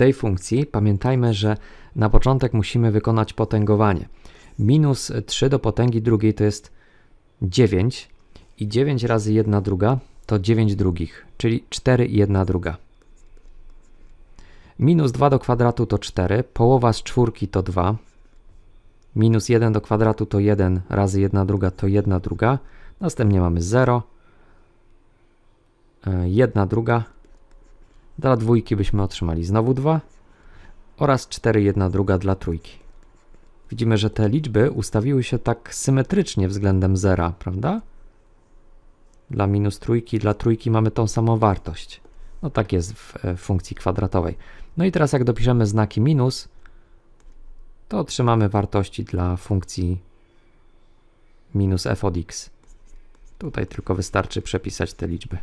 tej funkcji pamiętajmy, że na początek musimy wykonać potęgowanie. Minus 3 do potęgi drugiej to jest 9 i 9 razy 1 druga to 9 drugich, czyli 4 i 1 druga. Minus 2 do kwadratu to 4, połowa z czwórki to 2, minus 1 do kwadratu to 1 razy 1 druga to 1 druga, następnie mamy 0, 1 druga, dla dwójki byśmy otrzymali znowu 2 oraz 4 1 druga dla trójki. Widzimy, że te liczby ustawiły się tak symetrycznie względem zera, prawda? Dla minus trójki, dla trójki mamy tą samą wartość. No tak jest w e, funkcji kwadratowej. No i teraz jak dopiszemy znaki minus, to otrzymamy wartości dla funkcji minus f od x. Tutaj tylko wystarczy przepisać te liczby.